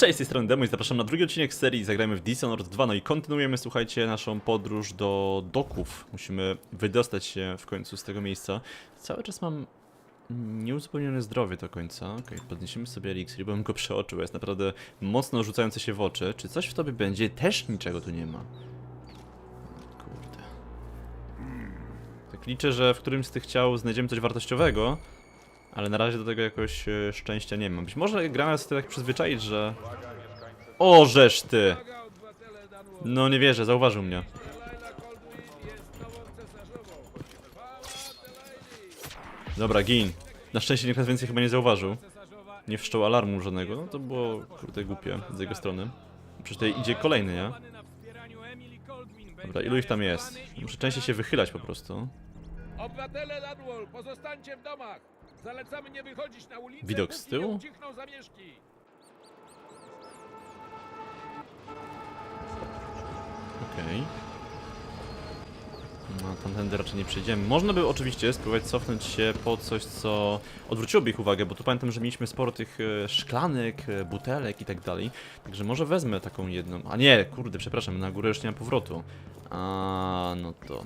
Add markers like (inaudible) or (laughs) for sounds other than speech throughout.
Cześć, z tej strony Demo i zapraszam na drugi odcinek serii. Zagrajmy w Dishonored 2 No i kontynuujemy, słuchajcie, naszą podróż do doków. Musimy wydostać się w końcu z tego miejsca. Cały czas mam nieuzupełnione zdrowie do końca. Okej, podniesiemy sobie eliksir, bo bym go przeoczył. Jest naprawdę mocno rzucający się w oczy. Czy coś w tobie będzie? Też niczego tu nie ma. Kurde. Tak liczę, że w którymś z tych ciał znajdziemy coś wartościowego ale na razie do tego jakoś e, szczęścia nie mam. Być może gra nas tak przyzwyczaić, że... O, żeż ty! No nie wierzę, zauważył mnie. Dobra, gin. Na szczęście nikt nas więcej chyba nie zauważył. Nie wszczął alarmu żadnego, no to było kurde głupie z jego strony. Przecież tutaj idzie kolejny, nie? Dobra, ilu ich tam jest? Muszę częściej się wychylać po prostu. Obywatele Ladwall, pozostańcie w domach! Zalecamy nie wychodzić na ulicę, Widok z póki nie tyłu? ucichną zamieszki. Okej. No, tamtędy raczej nie przejdziemy. Można by oczywiście spróbować cofnąć się po coś, co odwróciłoby ich uwagę, bo tu pamiętam, że mieliśmy sporo tych e, szklanek, e, butelek i tak dalej. Także może wezmę taką jedną. A nie, kurde, przepraszam, na górę już nie ma powrotu. A, no to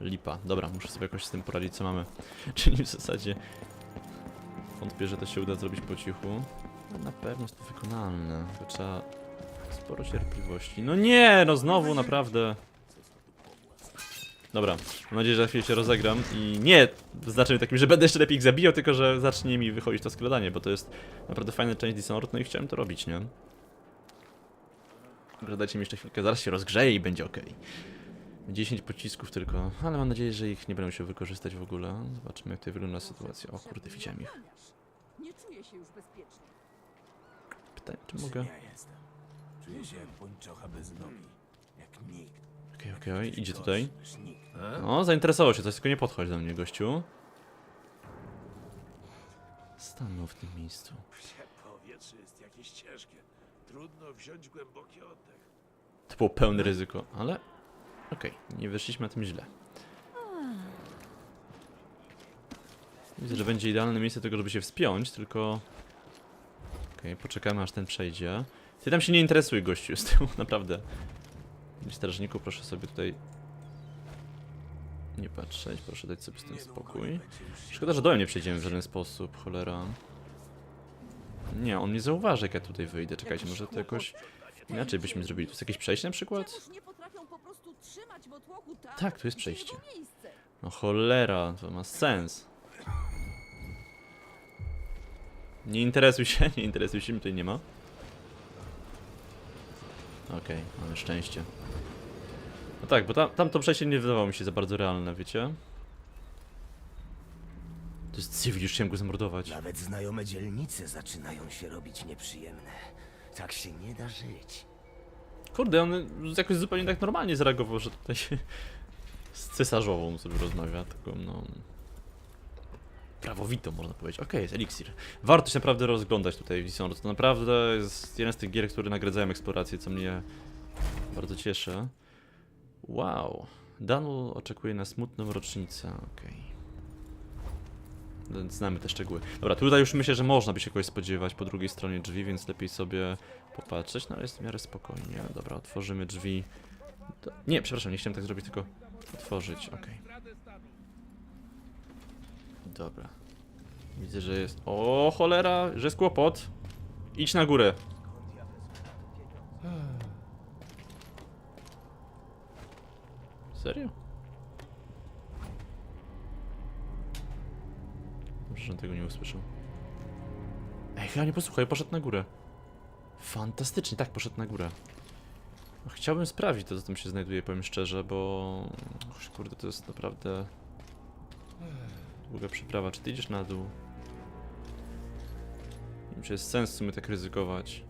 lipa. Dobra, muszę sobie jakoś z tym poradzić, co mamy. (laughs) Czyli w zasadzie wątpię, że to się uda zrobić po cichu. No, na pewno jest to wykonalne. Tylko trzeba Sporo cierpliwości. No nie, no znowu, naprawdę. Dobra, mam nadzieję, że za chwilę się rozegram i nie w znaczeniu takim, że będę jeszcze lepiej ich zabijał, tylko że zacznie mi wychodzić to skradanie, bo to jest naprawdę fajna część Dishonored, no i chciałem to robić, nie? Dobrze, dajcie mi jeszcze chwilkę, zaraz się rozgrzeje i będzie ok. 10 pocisków tylko, ale mam nadzieję, że ich nie będę musiał wykorzystać w ogóle. Zobaczymy jak tutaj wygląda sytuacja. O kurde, widziałem ich. Nie czuję się już bezpiecznie. Pytanie, czy mogę... Ja jestem. Czuję się jak pończocha bez nogi. Jak nikt. Okej, okej, idzie tutaj. Niż nikt. No, zainteresował się coś, tylko nie podchodź do mnie, gościu. Stanął w tym miejscu. Powietrze jest jakieś ciężkie. Trudno wziąć głęboki oddech. To było pełne ryzyko, ale... Okej, nie wyszliśmy na tym źle. Widzę, że będzie idealne miejsce do tego, żeby się wspiąć, tylko... Okej, poczekamy aż ten przejdzie. Ty tam się nie interesuj, gościu, z tyłu, (laughs) naprawdę. Strażniku, proszę sobie tutaj... Nie patrzeć, proszę dać sobie z tym spokój. Szkoda, że dołem nie przejdziemy w żaden sposób, cholera. Nie, on nie zauważy, jak ja tutaj wyjdę. Czekajcie, może to jakoś inaczej byśmy zrobili. Tu jest jakieś przejście na przykład? Czemuż nie potrafią po prostu trzymać motłochu tak, Tak, tu jest gdzie przejście. jego miejsce? No cholera, to ma sens. Nie interesuj się, (laughs) nie interesuj się, mnie tutaj nie ma. Okej, mamy szczęście. No tak, bo tam, tam to przejście nie wydawało mi się za bardzo realne, wiecie? To jest cywil, już chciałem go zamordować. Nawet znajome dzielnice zaczynają się robić nieprzyjemne. Tak się nie da żyć. Kurde, on jakoś zupełnie tak normalnie zareagował, że tutaj się (laughs) z cesarzową sobie rozmawia, taką no... Prawowitą można powiedzieć. Okej, jest eliksir. Warto się naprawdę rozglądać tutaj w Dishonored. To naprawdę jest jeden z tych gier, które nagradzają eksplorację, co mnie bardzo cieszy. Wow. Danu oczekuje na smutną rocznicę, okej. Więc Znamy te szczegóły. Dobra, tutaj już myślę, że można by się kogoś spodziewać po drugiej stronie drzwi, więc lepiej sobie popatrzeć, no ale jest w miarę spokojnie. Dobra, otworzymy drzwi. Do... Nie, przepraszam, nie chciałem tak zrobić, tylko otworzyć, okej. Dobra. Widzę, że jest... O, cholera, że jest kłopot. Idź na górę. Serio? Że on tego nie usłyszał. Ej, chyba nie posłuchaj, poszedł na górę. Fantastycznie, tak, poszedł na górę. Chciałbym sprawdzić to, co tam się znajduje, powiem szczerze, bo... Kurde, to jest naprawdę... Długa przeprawa. Czy ty idziesz na dół? Nie wiem, czy jest sens w sumie tak ryzykować.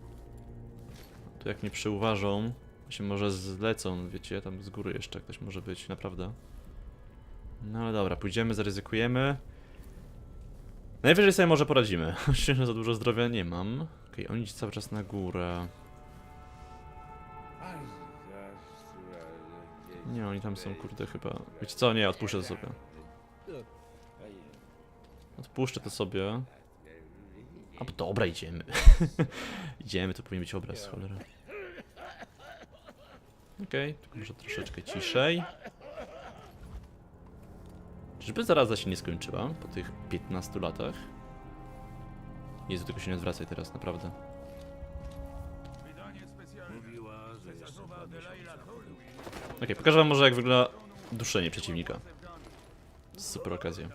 Tu jak mnie przeuważą, się może zlecą, wiecie, tam z góry jeszcze ktoś może być, naprawdę. No ale dobra, pójdziemy, zaryzykujemy. Najwyżej sobie może poradzimy. (laughs) Oczywiście za dużo zdrowia nie mam. Okej, on idzie cały czas na górę. Nie, oni tam są, kurde, chyba... Wiecie co? Nie, odpuszczę to sobie. Odpuszczę to sobie. A dobra, idziemy. (laughs) idziemy, to powinien być obraz, cholera. Okej, tylko może troszeczkę ciszej. Czyżby zaraza się nie skończyła po tych 15 latach? Jezu, tylko się nie odwracaj teraz, naprawdę. Okej, pokażę wam może jak wygląda duszenie przeciwnika. Super okazja.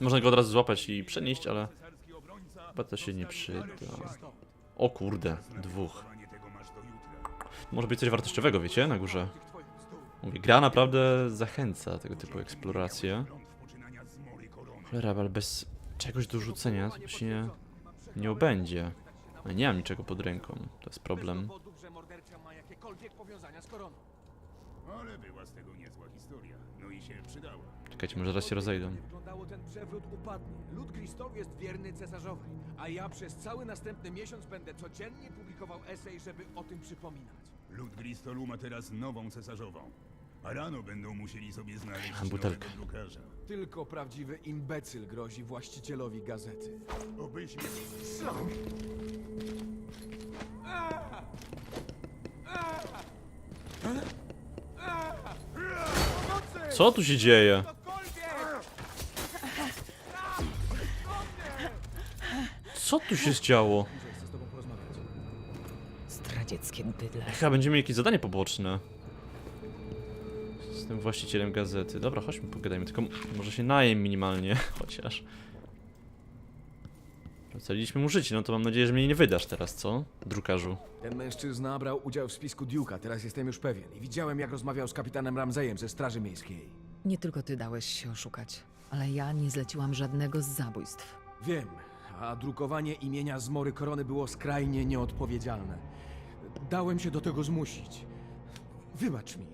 Można go od razu złapać i przenieść, ale chyba to się nie przyda. O kurde, dwóch. Może być coś wartościowego, wiecie, na górze. Mówię, gra naprawdę zachęca tego typu eksploracje. Cholera, ale bez czegoś do rzucenia to się nie, nie obędzie. No, nie mam niczego pod ręką, to jest problem. dowodów, że morderca ma jakiekolwiek powiązania z koroną. Ale była z tego niezła historia. No i się przydała. Czekajcie, może zaraz się rozejdą. Wyglądało ten przewrót upadnie. Lud jest wierny cesarzowej, a ja przez cały następny miesiąc będę codziennie publikował esej, żeby o tym przypominać. Lud Bristolu ma teraz nową cesarzową. A rano będą musieli sobie znaleźć butelkę. nowego drukarza. Tylko prawdziwy imbecyl grozi właścicielowi gazety. Obyśmy... Co tu się dzieje? Co tu się zdziało? Chcę z tobą porozmawiać. Zdradzieckie bydle. Chyba będziemy mieli jakieś zadanie poboczne. Tym właścicielem gazety. Dobra, chodźmy pogadajmy, tylko może się najem minimalnie, (laughs) chociaż. Ocaliliśmy mu życie, no to mam nadzieję, że mnie nie wydasz teraz, co? Drukarzu. Ten mężczyzna brał udział w spisku Duke'a, teraz jestem już pewien. I widziałem, jak rozmawiał z kapitanem Ramzejem ze Straży Miejskiej. Nie tylko ty dałeś się oszukać, ale ja nie zleciłam żadnego z zabójstw. Wiem, a drukowanie imienia Zmory Korony było skrajnie nieodpowiedzialne. Dałem się do tego zmusić. Wybacz mi.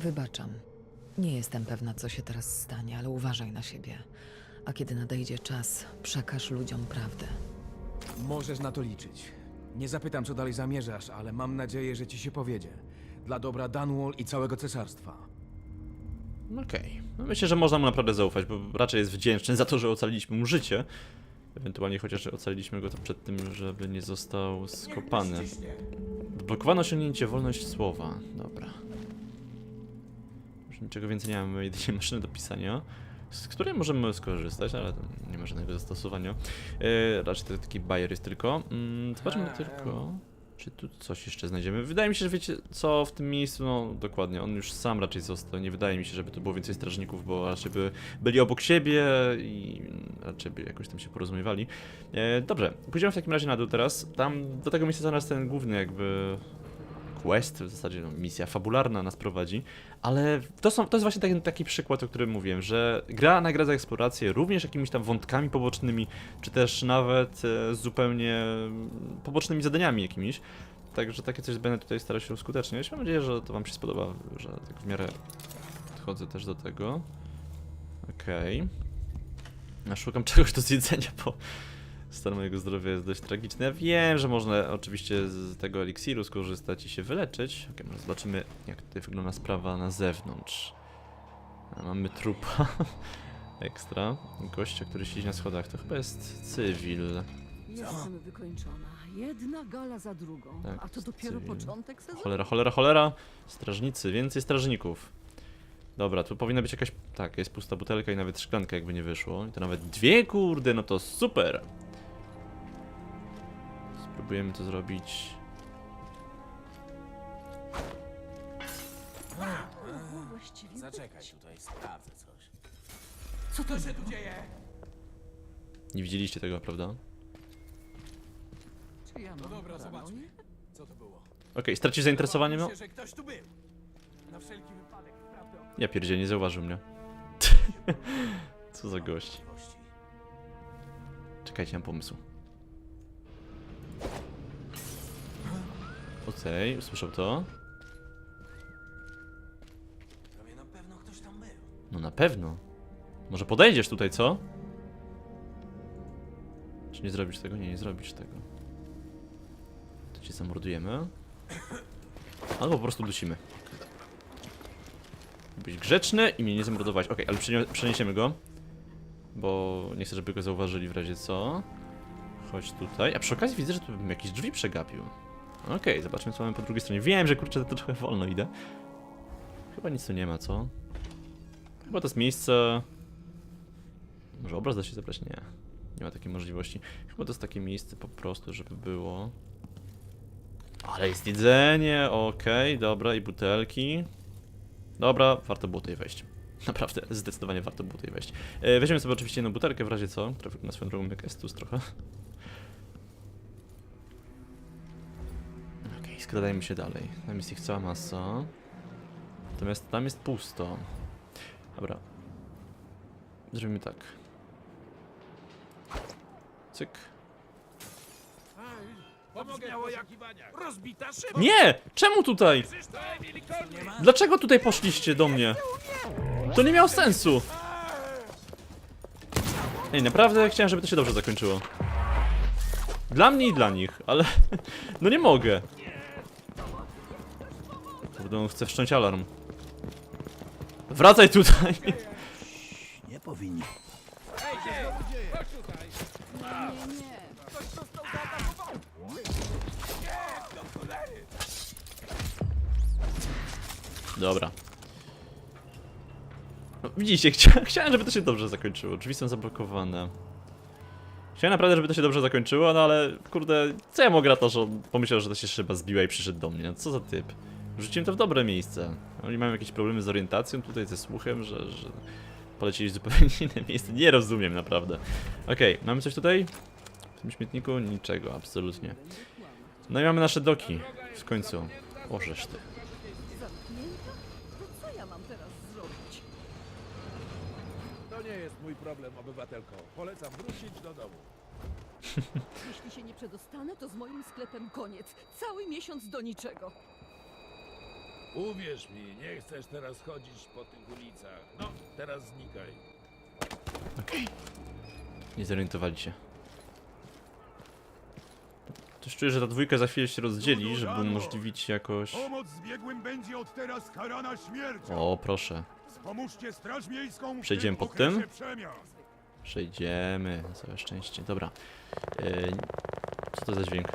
Wybaczam. Nie jestem pewna, co się teraz stanie, ale uważaj na siebie. A kiedy nadejdzie czas, przekaż ludziom prawdę. Możesz na to liczyć. Nie zapytam, co dalej zamierzasz, ale mam nadzieję, że ci się powiedzie. Dla dobra Dunwall i całego cesarstwa. Okej. No myślę, że można mu naprawdę zaufać, bo raczej jest wdzięczny za to, że ocaliliśmy mu życie. Ewentualnie chociaż ocaliliśmy go to przed tym, żeby nie został skopany. Odblokowano osiągnięcie wolność słowa. Dobra. Już niczego więcej nie mamy, jedynie maszyny do pisania, z której możemy skorzystać, ale to nie ma żadnego zastosowania. E, raczej to taki bajer jest tylko. Mm, zobaczmy tylko, czy tu coś jeszcze znajdziemy. Wydaje mi się, że wiecie co w tym miejscu, no dokładnie, on już sam raczej został. Nie wydaje mi się, żeby to było więcej strażników, bo raczej by byli obok siebie i raczej by jakoś tam się porozumiewali. E, dobrze, pójdziemy w takim razie na dół teraz. Tam do tego miejsca zaraz ten główny jakby quest, w zasadzie no, misja fabularna nas prowadzi, ale to, są, to jest właśnie taki, taki przykład, o którym mówiłem, że gra nagradza eksplorację również jakimiś tam wątkami pobocznymi, czy też nawet e, zupełnie mm, pobocznymi zadaniami jakimiś. Także takie coś będę tutaj starał się uskuteczniać. Mam nadzieję, że to wam się spodoba, że tak w miarę podchodzę też do tego. Okej. Ja szukam (laughs) czegoś do zjedzenia, bo stan mojego zdrowia jest dość tragiczny. Ja wiem, że można oczywiście z tego eliksiru skorzystać i się wyleczyć. Okej, może zobaczymy jak tutaj wygląda sprawa na zewnątrz. A, mamy trupa. (laughs) Ekstra. Gościa, który siedzi na schodach. To chyba jest cywil. Jestem wykończona. Jedna gala za drugą. Tak, A to dopiero cywil. początek sezonu. Cholera, cholera, cholera. Strażnicy, więcej strażników. Dobra, tu powinna być jakaś... Tak, jest pusta butelka i nawet szklanka jakby nie wyszło. I to nawet dwie, kurde, no to super. Spróbujemy to zrobić... Właściwie Zaczekaj tutaj, sprawdzę coś. Co to się tu dzieje? Nie widzieliście tego, prawda? Czy ja mam No dobra, paranoję? zobaczmy. Co to było? Okej, stracisz zainteresowanie, no? Myślę, że ktoś tu był. Na wszelki wypadek sprawdzę. Ja pierdzie, nie zauważył mnie. (laughs) Co za gość. Czekajcie, mam pomysł. Okej, usłyszał to. No na pewno. Może podejdziesz tutaj, co? Czy nie zrobisz tego? Nie, nie zrobisz tego. To cię zamordujemy. Albo po prostu dusimy. Być grzeczny i mnie nie zamordować. Okej, ale przenie- przeniesiemy go. Bo nie chcę, żeby go zauważyli w razie co. Chodź tutaj. A przy okazji widzę, że tu bym jakieś drzwi przegapił. Okej, zobaczmy co mamy po drugiej stronie. Wiem, że kurczę, to trochę wolno idę. Chyba nic tu nie ma, co? Chyba to jest miejsce... Może obraz da się zebrać? Nie. Nie ma takiej możliwości. Chyba to jest takie miejsce po prostu, żeby było... Ale jest jedzenie, okej, dobra, i butelki. Dobra, warto było tutaj wejść. (laughs) Naprawdę, zdecydowanie warto było tutaj wejść. E, weźmiemy sobie oczywiście jedną butelkę w razie co, wygląda swoją drogą jak Estus trochę. Skradajmy się dalej. Tam jest ich cała masa. Natomiast tam jest pusto. Dobra. Zrobimy tak. Cyk. Rozbita szyba! Nie! Czemu tutaj? Dlaczego tutaj poszliście do mnie? To nie miało sensu. Ej, naprawdę chciałem, żeby to się dobrze zakończyło. Dla mnie i dla nich, ale... (laughs) No nie mogę. Kurde, on chce wszcząć alarm. Wracaj tutaj! Nie powinni. Dobra. No, widzicie, chcia chciałem, żeby to się dobrze zakończyło. Drzwi są zablokowane. Chciałem naprawdę, żeby to się dobrze zakończyło, no ale kurde, co ja mogę to, że pomyślał, że to się szyba zbiła i przyszedł do mnie. No, Co za typ. Rzuciłem to w dobre miejsce. Oni mają jakieś problemy z orientacją tutaj, ze słuchem, że, że polecieli w zupełnie (laughs) inne miejsce. Nie rozumiem naprawdę. Okej, mamy coś tutaj? W tym śmietniku? Niczego, absolutnie. No i mamy nasze doki. W końcu. Orzesz ty. Zamknięta? To co ja mam teraz zrobić? To nie jest mój problem, obywatelko. Polecam wrócić do domu. (laughs) Jeśli się nie przedostanę, to z moim sklepem koniec. Cały miesiąc do niczego. Uwierz mi, nie chcesz teraz chodzić po tych ulicach. No, teraz znikaj. Okej. Nie zorientowali się. Też czuję, że ta dwójka za chwilę się rozdzieli, żeby umożliwić jakoś... Pomoc zbiegłym będzie od teraz karana śmiercią. O, proszę. Wspomóżcie straż miejską w Przejdziemy pod tym? okresie przemian. Przejdziemy, na całe szczęście. Dobra. Yy, co to za dźwięk?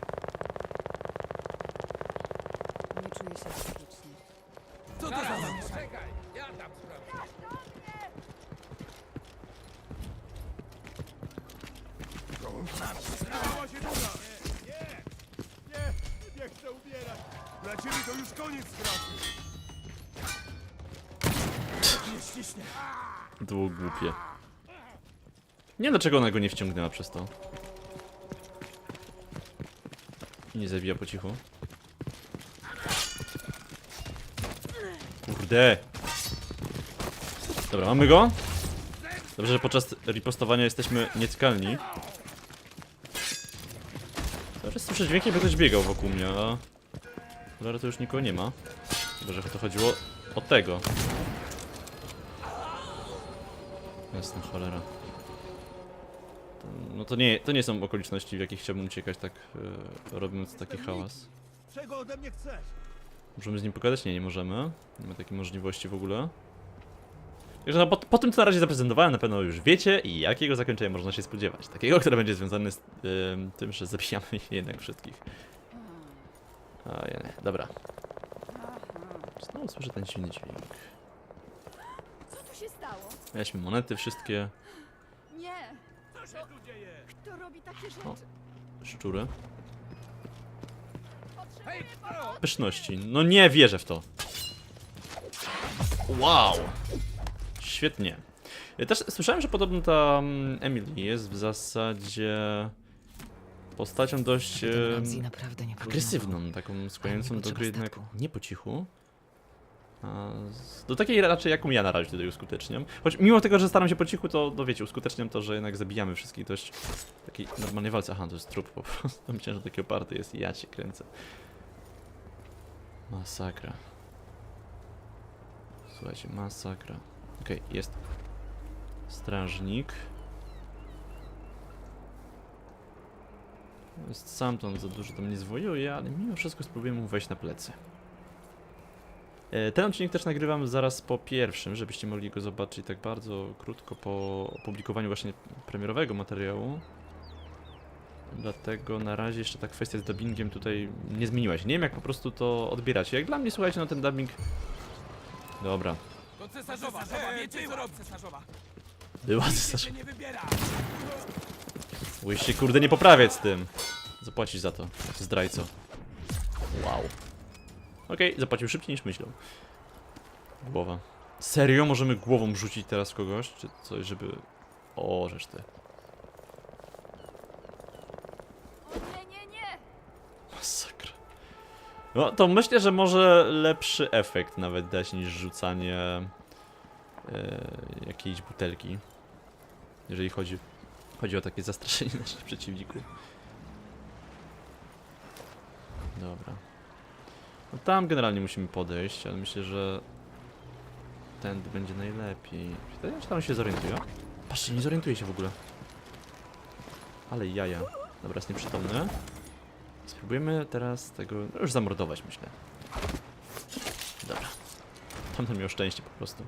Nie czuję się Było głupie. Nie dlaczego ona go nie wciągnęła przez to. Nie zabija po cichu. Kurde. Dobra, mamy go. Dobrze, że podczas ripostowania jesteśmy nieckalni. Teraz słyszę dźwięki, jakby ktoś biegał wokół mnie, a... Zaraz to już nikogo nie ma. Chyba, że to chodziło o tego. Jasna cholera. To, no to nie, to nie są okoliczności, w jakich chciałbym uciekać tak, e, robiąc taki hałas. Czego ode mnie chcesz? Możemy z nim pogadać? Nie, nie możemy. Nie ma takiej możliwości w ogóle. Także no, po, po tym, co na razie zaprezentowałem, na pewno już wiecie i jakiego zakończenia można się spodziewać. Takiego, które będzie związane z em, tym, że zabijamy (laughs) jednak wszystkich. A ja nie, dobra. Znowu słyszę ten silny dźwięk. Co tu się stało? Weźmy monety wszystkie, Nie! Co się tu dzieje? Kto robi takie rzeczy? O. szczury. Hej, pyszności. No nie wierzę w to. Wow. Świetnie. Ja też słyszałem, że podobno ta mm, Emily jest w zasadzie postacią dość Ten Ramsey naprawdę nie agresywną, taką skłaniającą do gry jednak nie po cichu. Do takiej raczej jaką ja na razie tutaj uskuteczniam. Choć mimo tego, że staram się po cichu, to no wiecie, uskuteczniam to, że jednak zabijamy wszystkich dość takiej normalnej walce. Aha, to jest trup po prostu. (laughs) Myślałem, że taki oparty jest i ja cię kręcę. Masakra. Słuchajcie, masakra. Okej, jest strażnik. Jest sam to za dużo tam nie zwojuje, ale mimo wszystko spróbujemy mu wejść na plecy. E, Ten odcinek też nagrywam zaraz po pierwszym, żebyście mogli go zobaczyć tak bardzo krótko po opublikowaniu właśnie premierowego materiału. Dlatego na razie jeszcze ta kwestia z dubbingiem tutaj nie zmieniła się. Nie wiem jak po prostu to odbieracie. Jak dla mnie, słuchajcie, no ten dubbing... Dobra, To cesarzowa, cesarzowa, wiecie co robi cesarzowa. była Się cesarz. nie wybiera. Się kurde nie poprawiać z tym. Zapłacić za to, zdrajco. Wow. Okej, zapłacił szybciej niż myślał. Głowa. Serio? Możemy głową rzucić teraz kogoś? Czy coś, żeby... O, rzecz ty. Masakra. No, to myślę, że może lepszy efekt nawet dać niż rzucanie e, jakiejś butelki. Jeżeli chodzi, chodzi o takie zastraszenie (laughs) naszych przeciwników. Dobra. No tam generalnie musimy podejść, ale myślę, że tędy będzie najlepiej. Pytanie, czy tam się zorientuje? Patrzcie, nie zorientuje się w ogóle. Ale jaja. Dobra, jest nieprzytomny. Spróbujemy teraz tego no już zamordować, myślę. Dobra. Tamten miał szczęście po prostu.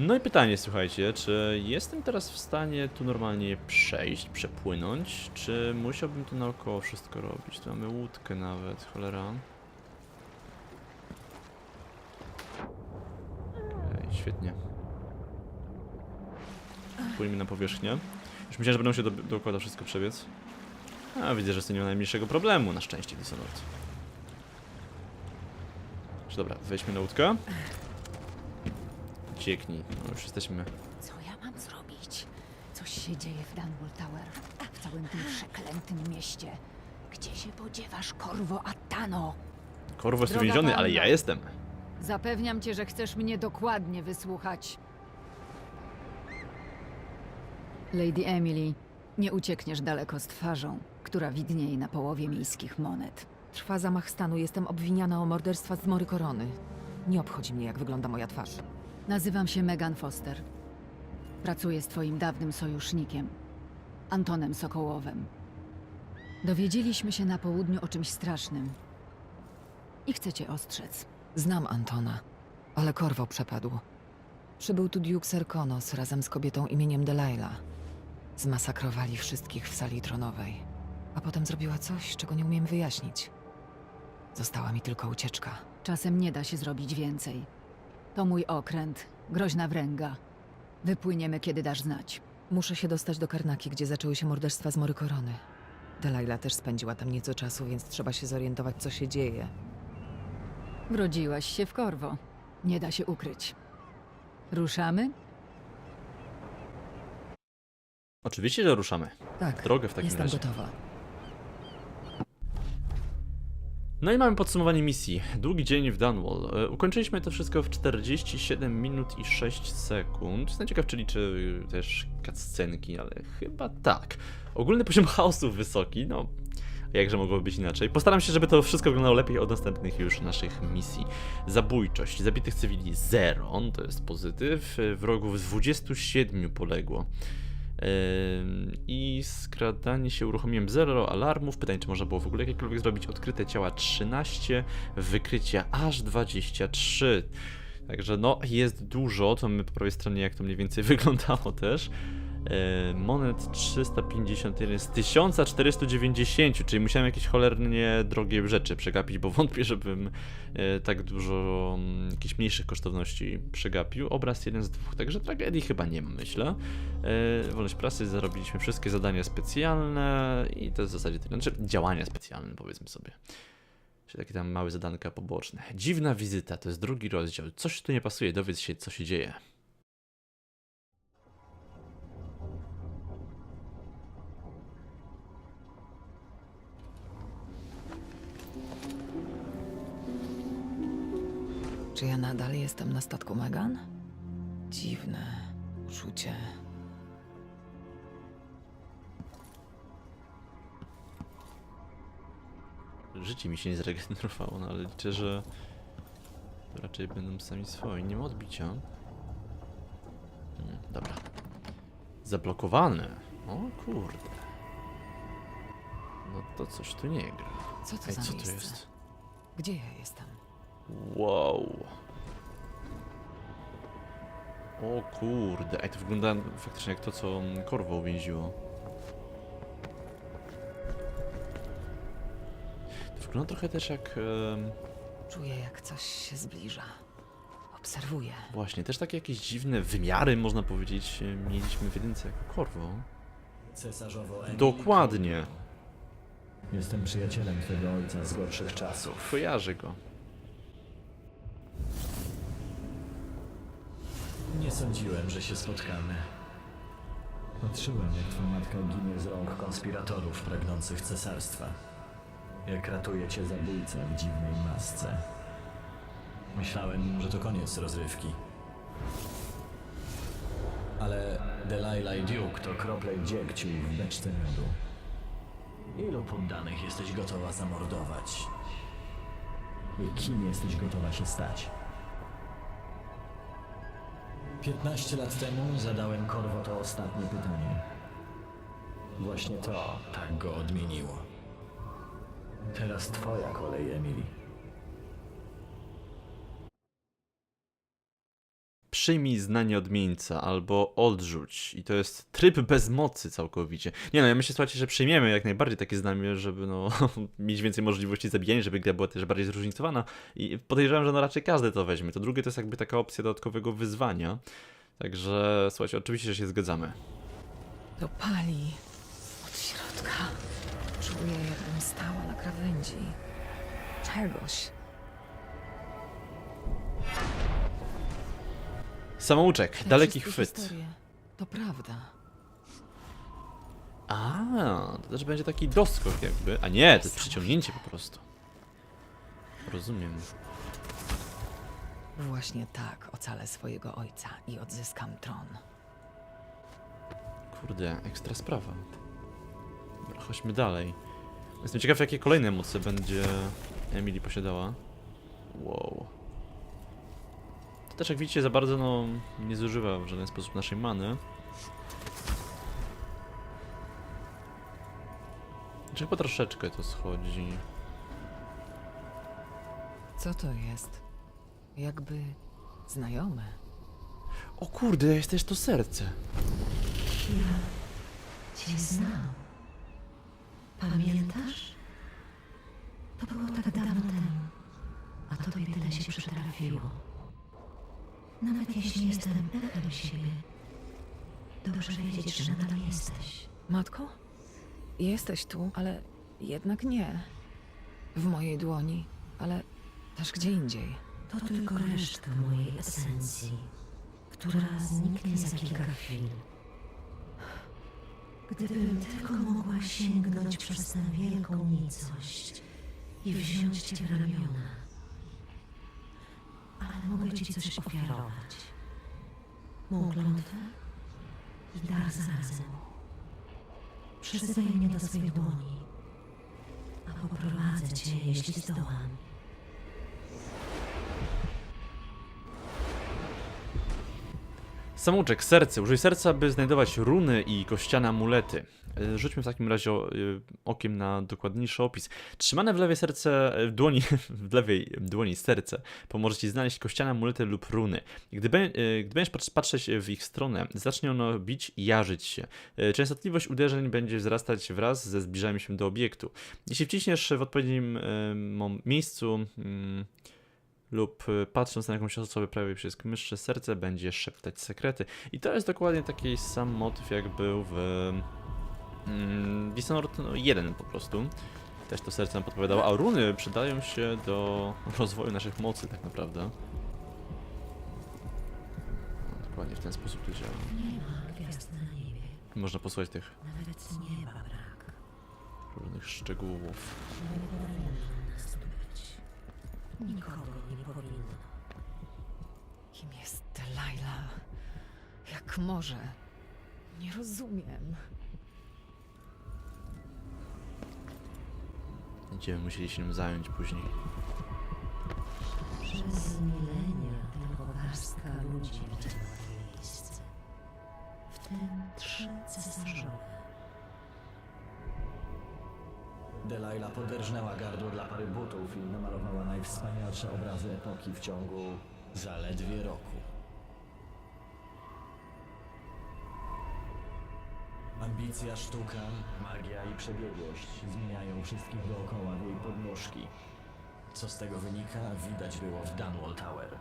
No i pytanie, słuchajcie, czy jestem teraz w stanie tu normalnie przejść, przepłynąć, czy musiałbym tu naokoło wszystko robić? Tu mamy łódkę nawet, cholera. Ej, świetnie. Płyjmy na powierzchnię. Już myślałem, że będę się do, wszystko przebiec. A widzę, że z tym nie ma najmniejszego problemu, na szczęście Dishonored. Dobra, wejdźmy na łódkę. Cieknij, no już jesteśmy. Co ja mam zrobić? Coś się dzieje w Dunwall Tower, w całym tym przeklętym mieście. Gdzie się podziewasz, Korwo Attano? Korwo jest Droga uwięziony, ale panno. ja jestem. Zapewniam cię, że chcesz mnie dokładnie wysłuchać. Lady Emily, nie uciekniesz daleko z twarzą, która widnieje na połowie miejskich monet. Trwa zamach stanu, jestem obwiniana o morderstwa z Mory Korony. Nie obchodzi mnie, jak wygląda moja twarz. Nazywam się Megan Foster. Pracuję z twoim dawnym sojusznikiem, Antonem Sokołowem. Dowiedzieliśmy się na południu o czymś strasznym. I chcę cię ostrzec. Znam Antona, ale Korwo przepadł. Przybył tu Duke Serkonos razem z kobietą imieniem Delilah. Zmasakrowali wszystkich w sali tronowej, a potem zrobiła coś, czego nie umiem wyjaśnić. Została mi tylko ucieczka. Czasem nie da się zrobić więcej. To mój okręt, groźna wręga. Wypłyniemy, kiedy dasz znać. Muszę się dostać do Karnaki, gdzie zaczęły się morderstwa z Mory Korony. Delilah też spędziła tam nieco czasu, więc trzeba się zorientować, co się dzieje. Wrodziłaś się w korwo. Nie da się ukryć. Ruszamy? Oczywiście, że ruszamy. Tak, Drogę w takim jestem razie. gotowa. No i mamy podsumowanie misji. Długi dzień w Dunwall. E, Ukończyliśmy to wszystko w 47 minut i 6 sekund. Jestem ciekaw, czy liczy też cutscenki, ale chyba tak. Ogólny poziom (laughs) chaosu wysoki, no jakże mogłoby być inaczej. Postaram się, żeby to wszystko wyglądało lepiej od następnych już naszych misji. Zabójczość. Zabitych cywili 0, to jest pozytyw. Wrogów 27 poległo. I skradanie się uruchomiłem 0 alarmów. Pytanie, czy można było w ogóle jakiekolwiek zrobić. Odkryte ciała 13, wykrycia aż 23. Także no, jest dużo. To mamy po prawej stronie, jak to mniej więcej (laughs) wyglądało też. E, Monet 351 z 1490, czyli musiałem jakieś cholernie drogie rzeczy przegapić, bo (laughs) wątpię, żebym e, tak dużo mm, jakichś mniejszych kosztowności przegapił. Obraz jeden z dwóch, także tragedii chyba nie ma, myślę. E, Wolność prasy, zarobiliśmy wszystkie zadania specjalne i to jest w zasadzie tyle. Znaczy działania specjalne, powiedzmy sobie. Czy takie tam małe zadanka poboczne. Dziwna wizyta, to jest drugi rozdział. Coś tu nie pasuje, dowiedz się, co się dzieje. Czy ja nadal jestem na statku Megan? Dziwne uczucie. Życie mi się nie zregenerowało, no ale liczę, że raczej będą sami swoi. Nie ma odbicia. Hmm, dobra. Zablokowane. O kurde. No to coś tu nie gra. Co to Ej, za co miejsce? to jest? Gdzie ja jestem? Wow. O kurde, ej to wygląda faktycznie jak to, co korwo uwięziło. To wygląda trochę też jak... Czuję, jak coś się zbliża. Obserwuję. Właśnie, też takie jakieś dziwne wymiary, można powiedzieć, e, mieliśmy w jedynce jako korwo. Cesarzowo Emil. Dokładnie. Jestem przyjacielem twego ojca z gorszych czasów. Kojarzy go. Nie sądziłem, że się spotkamy. Patrzyłem, jak twoja matka ginie z rąk konspiratorów pragnących cesarstwa. Jak ratuje cię zabójca w dziwnej masce. Myślałem, że to koniec rozrywki. Ale Delilah Duke to krople dziegciu w beczce miodu. Ilu poddanych jesteś gotowa zamordować? I kim jesteś gotowa się stać? 15 lat temu zadałem Korwo to ostatnie pytanie. Właśnie to tak go odmieniło. Teraz twoja kolej, Emily. Przyjmij znanie odmieńca albo odrzuć. I to jest tryb bez mocy całkowicie. Nie no, ja myślę, słuchajcie, że przyjmiemy jak najbardziej takie znamie, żeby no, (laughs) mieć więcej możliwości zabijania, żeby gra była też bardziej zróżnicowana. I podejrzewam, że no raczej każdy to weźmie. To drugie to jest jakby taka opcja dodatkowego wyzwania. Także słuchajcie, oczywiście, że się zgadzamy. To pali od środka. Czuję, jakbym stała na krawędzi czegoś. Samouczek, Te daleki wszystkie chwyt. historie To prawda. A, to też będzie taki doskok jakby. A nie, to jest przyciągnięcie po prostu. Rozumiem. Właśnie tak ocalę swojego ojca i odzyskam tron. Kurde, ekstra sprawa. Dobra, chodźmy dalej. Jestem ciekaw, jakie kolejne moce będzie Emily posiadała. Wow. Też, jak widzicie, za bardzo no, nie zużywa w żaden sposób naszej many. Czy chyba troszeczkę to schodzi. Co to jest? Jakby znajome. O kurde, jest też to serce. Cię znam. Pamiętasz? To było tak dawno temu, a tobie tyle się przytrafiło. Nawet jeśli jestem echem siebie, dobrze wiedzieć, że nadal jesteś. Matko? Jesteś tu, ale jednak nie. W mojej dłoni, ale też gdzie indziej. To tylko resztka mojej esencji, która zniknie za kilka chwil. Gdybym tylko mogła sięgnąć przez tę wielką nicość i wziąć cię w ramiona. Ale mogę ci coś ofiarować. Mą klątwę i dar zarazem. Przyzywaj mnie do swej dłoni, a poprowadzę cię, jeśli zdołam. Samouczek, serce. Użyj serca, by znajdować runy i kościane amulety. E, Rzućmy w takim razie y, okiem na dokładniejszy opis. Trzymane w lewej serce, e, w dłoni, (laughs) w lewej dłoni serce pomoże Ci znaleźć kościane amulety lub runy. Gdy, bę- e, gdy będziesz patrz- patrzeć w ich stronę, zacznie ono bić i jarzyć się. E, Częstotliwość uderzeń będzie wzrastać wraz ze zbliżaniem się do obiektu. Jeśli wciśniesz w odpowiednim e, miejscu... Mm, lub patrząc na jakąś osobę prawie przez myszcze serce będzie szeptać sekrety. I to jest dokładnie taki sam motyw jak był w mm, Dishonored no, 1 po prostu. Też to serce nam podpowiadało, a runy przydają się do (laughs) rozwoju naszych mocy tak naprawdę. No, dokładnie w ten sposób to działa. Nie ma Można posłuchać tych różnych szczegółów. Nie powinno nas być. Nikogo nie powinno. Kim jest Delilah? Jak może? Nie rozumiem. Będziemy musieli się nim zająć później. Przez milenia tylko garstka ludzi widziała miejsce. W tym trzy cesarzowe. Delilah poderżnęła gardło dla pary butów i namalowała najwspanialsze obrazy epoki w ciągu zaledwie roku. Ambicja, sztuka, magia i przebiegłość zmieniają wszystkich dookoła w jej podnóżki. Co z tego wynika, widać było w Dunwall Tower.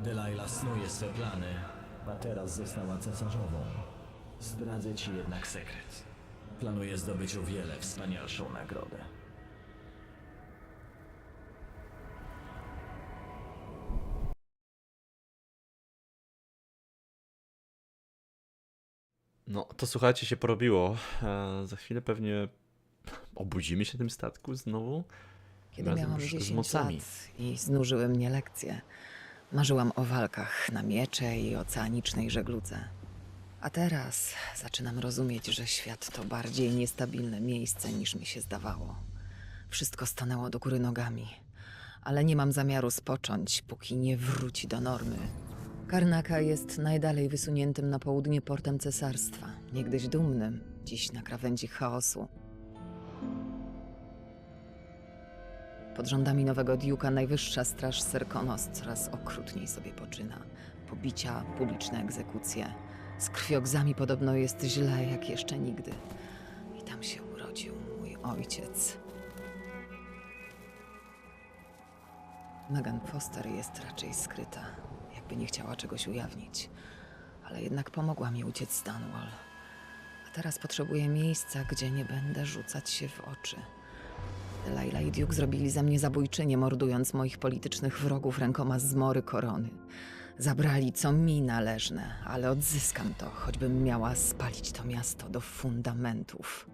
Delilah snuje swe plany, a teraz została cesarzową. Zdradzę ci jednak sekret. Planuję zdobyć o wiele wspanialszą nagrodę. No, to słuchajcie, się porobiło. E, za chwilę pewnie obudzimy się tym statku znowu. Kiedy Razem miałam już z 10 lat mocami. i znużyły mnie lekcje, marzyłam o walkach na miecze i oceanicznej żegludze. A teraz zaczynam rozumieć, że świat to bardziej niestabilne miejsce niż mi się zdawało. Wszystko stanęło do góry nogami, ale nie mam zamiaru spocząć, póki nie wróci do normy. Karnaka jest najdalej wysuniętym na południe portem cesarstwa, niegdyś dumnym, dziś na krawędzi chaosu. Pod rządami nowego diuka najwyższa straż Serkonos coraz okrutniej sobie poczyna. Pobicia, publiczne egzekucje. Z krwiogzami podobno jest źle jak jeszcze nigdy. I tam się urodził mój ojciec. Megan Foster jest raczej skryta, jakby nie chciała czegoś ujawnić. Ale jednak pomogła mi uciec z Dunwall. A teraz potrzebuję miejsca, gdzie nie będę rzucać się w oczy. Laila i Duke zrobili ze mnie zabójczynię, mordując moich politycznych wrogów rękoma zmory korony. Zabrali, co mi należne, ale odzyskam to, choćbym miała spalić to miasto do fundamentów.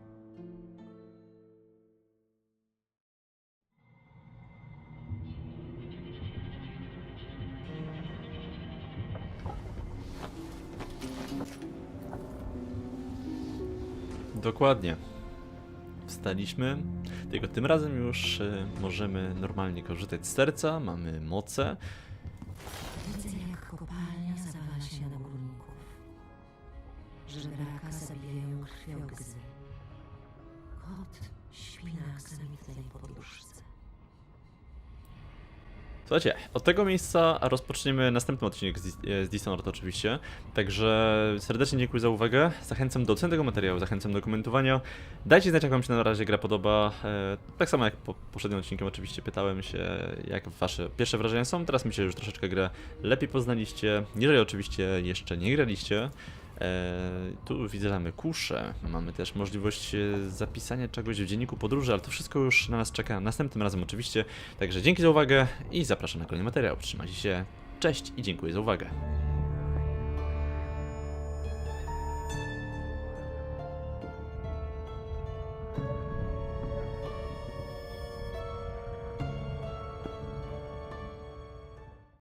Dokładnie. Wstaliśmy, tylko tym razem już e, możemy normalnie korzystać z serca, mamy moce. Widzę, jak kopalnia zawala się na górników. Żebraka zabijają krwiogzy. Kot śpi na aksamitnej poduszce. Słuchajcie, od tego miejsca rozpoczniemy następny odcinek e, z Dishonored oczywiście. Także serdecznie dziękuję za uwagę. Zachęcam do oceny tego materiału, zachęcam do komentowania. Dajcie znać, jak wam się na razie gra podoba. E, tak samo jak po poprzednim odcinkiem oczywiście pytałem się, jak wasze pierwsze wrażenia są. Teraz myślę, że już troszeczkę grę lepiej poznaliście. Jeżeli oczywiście jeszcze nie graliście. E, tu widzę, mamy kusze. Mamy też możliwość e, zapisania czegoś w dzienniku podróży, ale to wszystko już na nas czeka następnym razem oczywiście. Także dzięki za uwagę i zapraszam na kolejny materiał. Trzymajcie się, cześć i dziękuję za uwagę.